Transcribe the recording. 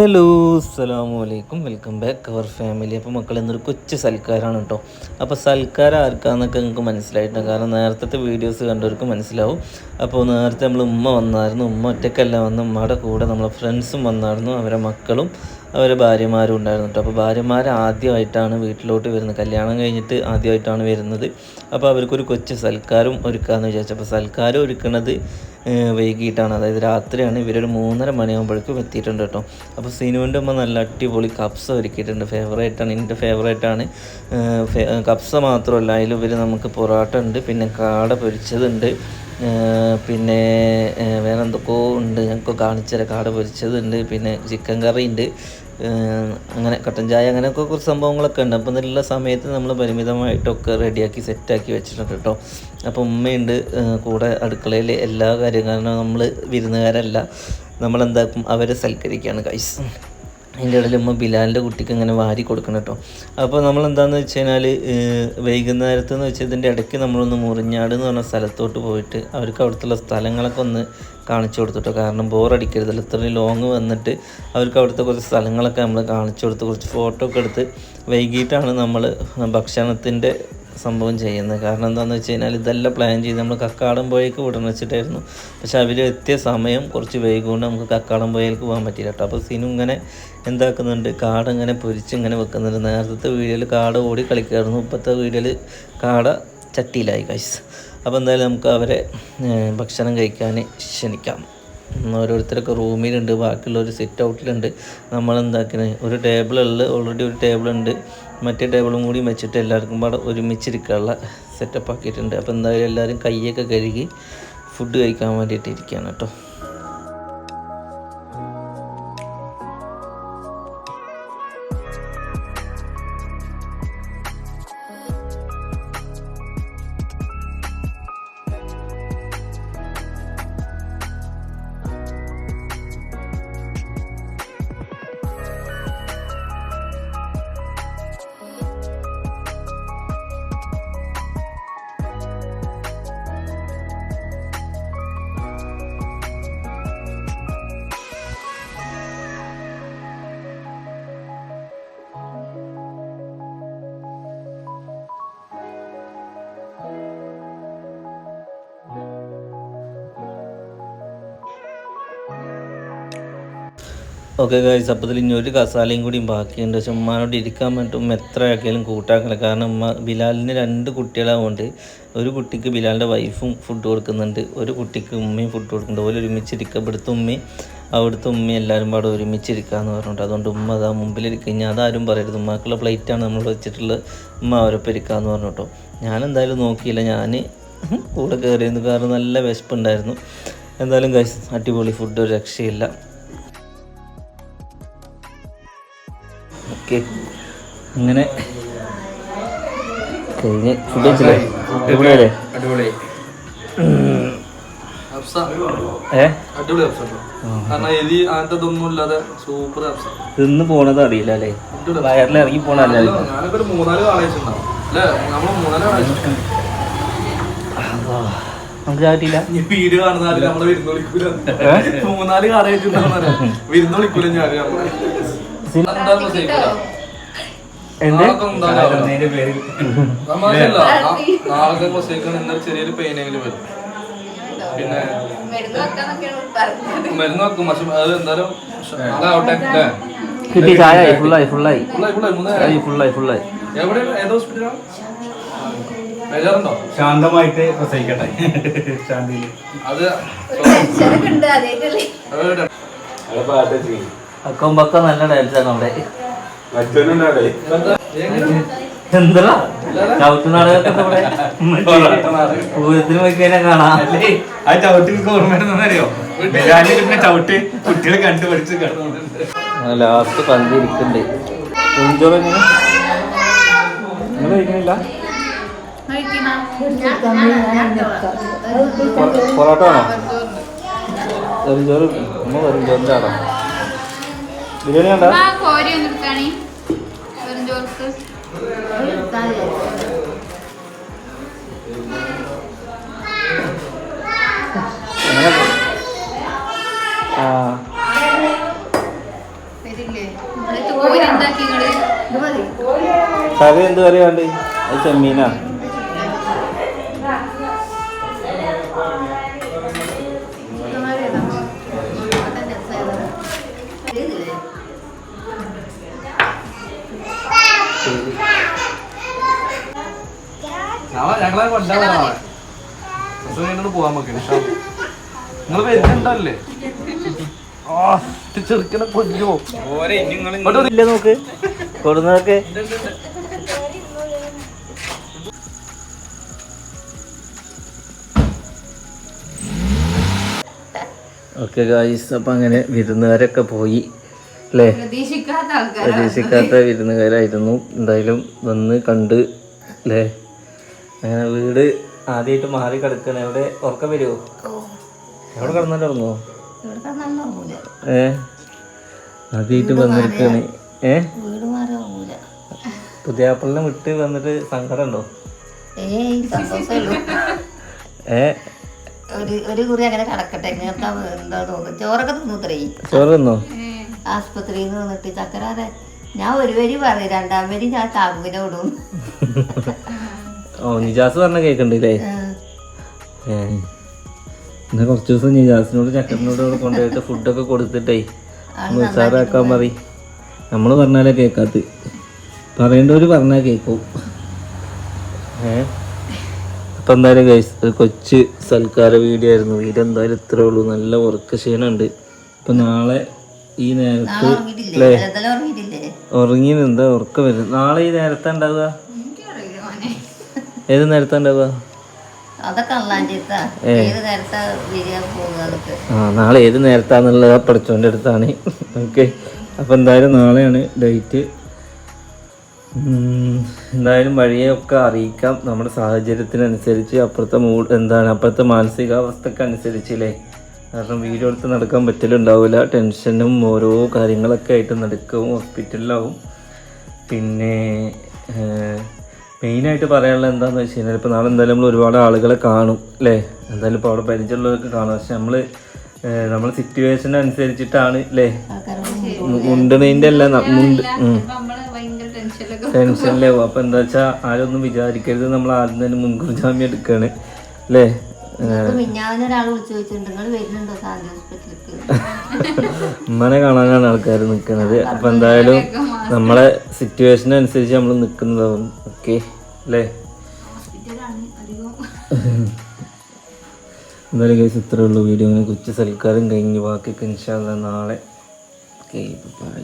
Hello അസ്സാം വലൈക്കും welcome back അവർ family. അപ്പോൾ മക്കൾ എന്നൊരു കൊച്ചു സൽക്കാരാണ് കേട്ടോ അപ്പോൾ സൽക്കാരം ആർക്കാന്നൊക്കെ നിങ്ങൾക്ക് മനസ്സിലായിട്ടുണ്ട്. കാരണം നേരത്തെ വീഡിയോസ് കണ്ടവർക്ക് മനസ്സിലാവും. അപ്പോൾ നേരത്തെ നമ്മൾ ഉമ്മ വന്നായിരുന്നു. ഉമ്മ ഒറ്റക്കല്ല വന്ന് ഉമ്മയുടെ കൂടെ നമ്മളെ ഫ്രണ്ട്സും വന്നായിരുന്നു. അവരെ മക്കളും അവരെ ഭാര്യമാരും ഉണ്ടായിരുന്നു അപ്പോൾ ഭാര്യമാർ ആദ്യമായിട്ടാണ് വീട്ടിലോട്ട് വരുന്നത്. കല്യാണം കഴിഞ്ഞിട്ട് ആദ്യമായിട്ടാണ് വരുന്നത്. അപ്പോൾ അവർക്കൊരു കൊച്ചു സൽക്കാരം ഒരുക്കാമെന്ന് വിചാരിച്ചു. അപ്പോൾ സൽക്കാരം ഒരുക്കുന്നത് വൈകിട്ടാണ്. അതായത് രാത്രിയാണ്. ഇവരൊരു മൂന്നര മണിയാകുമ്പോഴേക്കും എത്തിയിട്ടുണ്ട് കേട്ടോ. അപ്പോൾ സിനുവിന്റെ അമ്മ നല്ല അടിപൊളി കപ്സ ഒരുക്കിയിട്ടുണ്ട്. ഫേവറേറ്റാണ് എന്റെ ഫേവറേറ്റാണ് കപ്സ മാത്രമല്ല. ഇവർ നമുക്ക് പൊറോട്ട ഉണ്ട്. പിന്നെ കാട പൊരിച്ചതുണ്ട്. പിന്നെ വേറെ എന്തൊക്കെയോ ഉണ്ട്. ഞങ്ങൾക്ക് കാണിച്ചു തരാം കാട പൊരിച്ചതുണ്ട്. പിന്നെ ചിക്കൻ കറി ഉണ്ട് അങ്ങനെ കട്ടൻ ചായ അങ്ങനെയൊക്കെ കുറച്ച് സംഭവങ്ങളൊക്കെ ഉണ്ട്. അപ്പോൾ നല്ല സമയത്ത് നമ്മൾ പരിമിതമായിട്ടൊക്കെ റെഡിയാക്കി സെറ്റാക്കി വെച്ചിട്ടുണ്ട് കേട്ടോ. അപ്പോൾ ഉമ്മയുണ്ട്. കൂടെ അടുക്കളയിൽ എല്ലാ കാര്യങ്ങളും. നമ്മൾ വിരുന്നുകാരല്ല. നമ്മളെന്താക്കും? അവരെ സൽക്കരിക്കുകയാണ് കൈസ് അതിന്റെ ഇടയിൽ ഉമ്മ ബിലാലിന്റെ കുട്ടിക്ക് ഇങ്ങനെ വാരി കൊടുക്കണം കേട്ടോ. അപ്പോൾ നമ്മൾ എന്താണെന്ന് വെച്ച് കഴിഞ്ഞാൽ വൈകുന്നേരത്ത് എന്ന് വെച്ചാൽ ഇതിന്റെ ഇടയ്ക്ക് നമ്മളൊന്ന് മുറിഞ്ഞാട് എന്ന് പറഞ്ഞ സ്ഥലത്തോട്ട് പോയിട്ട് അവർക്ക് അവിടുത്തെ സ്ഥലങ്ങളൊക്കെ ഒന്ന് കാണിച്ചു കൊടുത്തിട്ടോ കാരണം ബോറടിക്കരുതല്ലോ ഇത്രയും ലോങ് വന്നിട്ട് അവർക്ക് അവിടുത്തെ കുറച്ച് സ്ഥലങ്ങളൊക്കെ നമ്മൾ കാണിച്ചു കൊടുത്ത്. കുറച്ച് ഫോട്ടോ ഒക്കെ എടുത്ത് വൈകിട്ടാണ് നമ്മൾ ഭക്ഷണത്തിന്റെ സംഭവം ചെയ്യുന്നത്. കാരണം എന്താണെന്ന് വെച്ച് കഴിഞ്ഞാൽ ഇതെല്ലാം പ്ലാൻ ചെയ്ത് നമ്മൾ കക്കാടം പോയേക്ക് വിടണം വെച്ചിട്ടായിരുന്നു. പക്ഷെ അവർ എത്തിയ സമയം കുറച്ച് വൈകുകൊണ്ട് നമുക്ക് കക്കാടം പോയേക്ക് പോകാൻ പറ്റില്ല കേട്ടോ. അപ്പോൾ സീനു ഇങ്ങനെ എന്താക്കുന്നുണ്ട്? കാട ഇങ്ങനെ പൊരിച്ച് ഇങ്ങനെ വെക്കുന്നുണ്ട്. നേരത്തെ വീഡിയോയിൽ കാട ഓടി കളിക്കുമായിരുന്നു. ഇപ്പോഴത്തെ വീഡിയോയിൽ കാട ചട്ടിയിലായി കൈസ് അപ്പോൾ എന്തായാലും നമുക്ക് അവരെ ഭക്ഷണം കഴിക്കാൻ ക്ഷണിക്കാം. ഓരോരുത്തരൊക്കെ റൂമിലുണ്ട്. ഒരു സിറ്റ് ഔട്ടിലുണ്ട് നമ്മൾ എന്താക്കുന്നത് ഒരു ടേബിളുള്ള ഓൾറെഡി ഒരു ടേബിളുണ്ട് മറ്റേ ടേബിളും കൂടി വെച്ചിട്ട് എല്ലാവർക്കും പാടെ ഒരുമിച്ചിരിക്കാനുള്ള സെറ്റപ്പ് ആക്കിയിട്ടുണ്ട്. അപ്പോൾ എന്തായാലും എല്ലാവരും കൈയൊക്കെ കഴുകി ഫുഡ് കഴിക്കാൻ വേണ്ടിയിട്ട് ഇരിക്കുകയാണ് കേട്ടോ. ഓക്കെ ഗൈസ് അപ്പോൾ ഇതിൽ ഒരു കസാലയും കൂടിയും ബാക്കിയുണ്ട്. പക്ഷെ ഉമ്മാനോട് ഇരിക്കാൻ പറ്റും എത്ര ആക്കിയാലും കൂട്ടാക്കില്ല. കാരണം ഉമ്മ ബിലാലിന് രണ്ട് കുട്ടികളാവുകൊണ്ട് ഒരു കുട്ടിക്ക് ബിലാലിന്റെ വൈഫും ഫുഡ് കൊടുക്കുന്നുണ്ട്. ഒരു കുട്ടിക്ക് ഉമ്മയും ഫുഡ് കൊടുക്കുന്നുണ്ട്. ഓരോ ഒരുമിച്ചിരിക്കുക ഇവിടുത്തെ ഉമ്മയും അവിടുത്തെ ഉമ്മയും എല്ലാവരും പാടെ ഒരുമിച്ചിരിക്കാന്ന് പറഞ്ഞിട്ട് അതുകൊണ്ട് ഉമ്മ അതാ മുമ്പിലിരിക്കുക ഇനി അതാരും പറയരുത്. ഉമ്മാക്കുള്ള പ്ലേറ്റാണ് നമ്മൾ വെച്ചിട്ടുള്ളത്. ഉമ്മ അവരൊപ്പം ഇരിക്കുക എന്ന് കേട്ടോ ഞാൻ എന്തായാലും നോക്കിയില്ല ഞാൻ കൂടെ കയറിയിരുന്നു കാരണം നല്ല വിശപ്പുണ്ടായിരുന്നു. എന്തായാലും കഴിച്ച് അടിപൊളി ഫുഡ് ഒരു രക്ഷയില്ല. ഓക്കെ. അങ്ങനെ കഴിഞ്ഞ് ഫുഡ് കഴിച്ചില്ലേ? അടിപൊളി. തിന്ന് പോണത് അറിയില്ല അല്ലേ? വയറിൽ ഇറങ്ങി പോണല്ലേ നമുക്ക് വീട് കാണുന്ന മൂന്നാൽ കാളയച്ചുണ്ടാവും വിരുന്ന് വിളിക്കൂല ഞാൻ ചെറിയൊരു പെയിനെങ്കിലും വരും. പിന്നെ മരുന്ന് വെക്കാന്നൊക്കെയാണ് പറഞ്ഞത്. മരുന്ന് വെക്കും പക്ഷെ അത് എന്തായാലും നാളെ അല്ലേ? കിട്ടി ചായ ഫുള്ളായി ഫുള്ളായി ഫുള്ളായി ഫുള്ളായി മൂന്ന് ആയി ഫുള്ളായി ഫുള്ളായി. എവിടെ ഏത് ഹോസ്പിറ്റലാണ് ബേജാറുണ്ടോ? ശാന്തമായിട്ട് പ്രസവിക്കട്ടെ. ശാന്തിയിൽ. അത് ഉണ്ട് നല്ല ഡാൻസ് ആണ് നല്ല ഡാൻസാണ് അവിടെ എന്താ ചവിട്ട് നാടകമൊക്കെ ഇവിടെ. പൂരത്തിന് കാണാം. ആ ചവിട്ട് കുട്ടികളെ കണ്ടു പഠിച്ച് കിടന്നു ലാസ്റ്റ് നിങ്ങൾ കഴിക്കണില്ല? പൊറോട്ട ആണോ വെറുംചോറ് ഉമ്മ വെറുംചോറിന്റെ ആണോ? ബിരിയാണി വേണ്ട കോരി ചോർക്ക് ആ. കറി എന്ത് കറിയാണ്ട് അത് ചെമ്മീനാ. ഞങ്ങളെ കൊണ്ടാവാ ഞങ്ങൾ പോവാൻ നോക്കി നിങ്ങൾ വരുന്നുണ്ടല്ലേ? ചെറുക്കനെ കൊല്ലോ ഇല്ല നോക്ക്. കൊടുന്നതൊക്കെ ഓക്കെ ഗായ്സ് അപ്പം അങ്ങനെ വിരുന്നുകാരൊക്കെ പോയി. അല്ലേ പ്രതീക്ഷിക്കാത്ത വിരുന്നുകാരായിരുന്നു. എന്തായാലും വന്ന് കണ്ട് അല്ലേ അങ്ങനെ വീട് ആദ്യമായിട്ട് മാറി കിടക്കണ. എവിടെ? ഉറക്കം വരുമോ എവിടെ കിടന്നാലും ഏ? ആദ്യമായിട്ട് വന്നിരിക്കാണ്. ഏ? വീട് മാറി ഉറങ്ങൂല. പുതിയ ആപ്പിളിനെ വിട്ട് വന്നിട്ട് സങ്കടം ഉണ്ടോ? ഏ ഒരു ഒരു കുറി അങ്ങനെ കിടക്കട്ടെ. ചോറൊക്കെ തിന്നു ചോറ് തിന്നോ? ആസ്പത്രിയിൽ നിന്ന് വന്നിട്ട് ചക്കരാതെ ഞാൻ ഒരു വരി പറയും രണ്ടാം വരി ഞാൻ കാക്കുവിനെ വിടും ഓ നിജാസ് പറഞ്ഞ കേക്കണ്ടേ എന്നാ കുറച്ച് ദിവസം നിജാസിനോട് ചക്കരനോട് കൊണ്ടുപോയിട്ട് ഫുഡൊക്കെ കൊടുത്തിട്ടേ ഉത്സാഹാക്കാൻ മതി നമ്മൾ പറഞ്ഞാലേ കേൾക്കാത്ത പറയേണ്ടവര് പറഞ്ഞാൽ കേൾക്കും ഏ. അപ്പം എന്തായാലും ഒരു കൊച്ചു സൽക്കാര വീഡിയോ ആയിരുന്നു. വീഡിയോ എന്തായാലും ഇത്രേ ഉള്ളൂ. നല്ല ഉറക്ക ക്ഷീണമുണ്ട്. അപ്പം നാളെ ഈ നേരത്ത് ഉറങ്ങി എന്താ ഉറക്കം വരും. നാളെ ഈ നേരത്തെ ഉണ്ടാവുക? ഏത് നേരത്തെ ഉണ്ടാവുക? ആ നാളെ ഏത് നേരത്താന്നുള്ളത് പഠിച്ചോന്റെ അടുത്താണ്. ഓക്കെ. അപ്പം എന്തായാലും നാളെയാണ് ഡേറ്റ്. എന്തായാലും വഴിയൊക്കെ അറിയിക്കാം. നമ്മുടെ സാഹചര്യത്തിനനുസരിച്ച് അപ്പുറത്തെ മൂഡ് എന്താണ്? അപ്പുറത്തെ മാനസികാവസ്ഥക്ക് അനുസരിച്ചില്ലേ കാരണം വീഡിയോ എടുത്ത് നടക്കാൻ പറ്റലുണ്ടാവില്ല. ടെൻഷനും ഓരോ കാര്യങ്ങളൊക്കെ ആയിട്ട് നടക്കും. ഹോസ്പിറ്റലിലാവും. പിന്നെ മെയിനായിട്ട് പറയാനുള്ളത് എന്താണെന്ന് വെച്ച് കഴിഞ്ഞാൽ ഇപ്പോൾ നാളെ എന്തായാലും നമ്മൾ ഒരുപാട് ആളുകളെ കാണും അല്ലേ? എന്തായാലും ഇപ്പോൾ അവിടെ പരിചയമുള്ളവർക്ക് കാണും. പക്ഷെ നമ്മൾ നമ്മൾ സിറ്റുവേഷൻ അനുസരിച്ചിട്ടാണ് അല്ലേ? മുണ്ടുന്നതിന്റെ അല്ല മുണ്ട് ടെൻഷനിലാവും. അപ്പോൾ എന്താ വെച്ചാൽ ആരൊന്നും വിചാരിക്കരുത്. നമ്മൾ ആദ്യം തന്നെ മുൻകൂർ ജാമ്യം എടുക്കുകയാണ് അല്ലേ? ഉമ്മനെ കാണാനാണ് ആൾക്കാർ നിൽക്കുന്നത് അപ്പൊ എന്തായാലും നമ്മളെ സിറ്റുവേഷൻ അനുസരിച്ച് നമ്മൾ നിൽക്കുന്നതാവും ഓക്കെ അല്ലേ? എന്തായാലും കേസ് ഇത്രയുള്ള ഉള്ളൂ വീഡിയോ. കുറിച്ച് കൊച്ചു സൽക്കാരം കഴിഞ്ഞ് ബാക്കിയൊക്കെ ഇൻഷാല്ല നാളെ. Okay bye